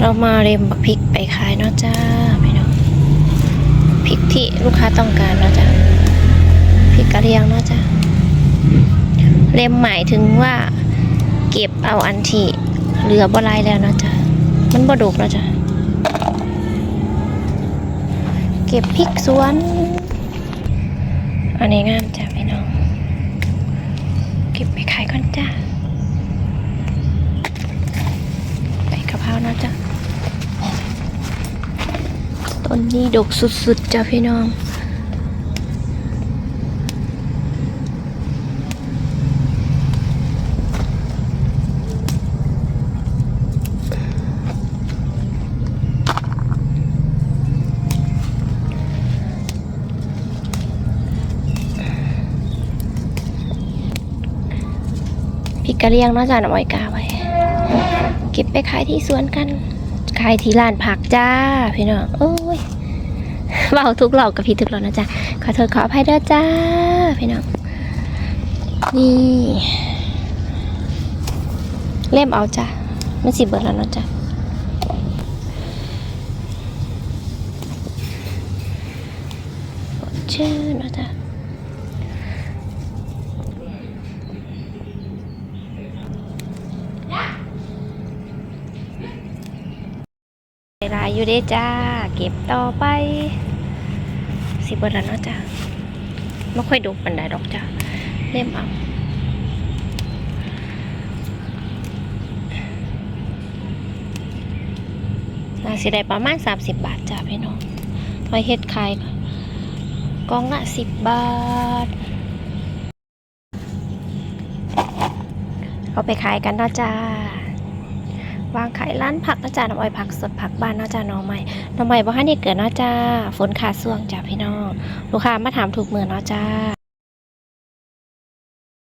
เรามาเรียมบักพริกไปขายเนาะจ้าพี่น้องพริกที่ลูกค้าต้องการเนาะจ้าพริกกะเหรียงเนาะจ้าเรียมหมายถึงว่าเก็บเอาอันที่เหลือบ่ลายแล้วเนาะจ้ามันบ่ดกแล้วจ้าเก็บพริกสวน อันนี้งามจ้าพี่น้อง เก็บไปขายก่อนจ้าใบกะเพราเนาะจ้า ต้นนี้ดกสุดๆจ้าพี่น้องพริกะเหรียงเนาจ้าหน่อยกาไว้ เก็บไปขายที่สวนกัน ขายที่ร้านผักจ้า พี่น้องโอ้ยเบาทุกเหล่ากับพี่ทุกเหล่านะจ๊ะขอโทษขออภัยด้วยจ้า พี่น้องนี่เล่มเอาจ้ะมันสิเบิดแล้วนะจ้ะชื่อนะจ้ะ ลาอยู่เด้จ้า เก็บต่อไป สิบเบิดแล้วเนาะจ้าไม่ค่อยดูปันไดดอกจ้าเล่มเอาน่าสิได้ประมาณ 30 บาทจ้าพี่น้องทอยเฮ็ดขายกองละ10บาท เอาไปขายกันเนาะจ้า วางขายร้านผักนะจ๊ะน้ำอ้อยผักสดผักบ้านนะจ๊ะน้องใหม่น้องใหม่บ่ฮันนี่เกิดนะจ้าฝนขาดส่วงจ้ะพี่น้อง ลูกค้ามาถามถูกมือนาะจ้า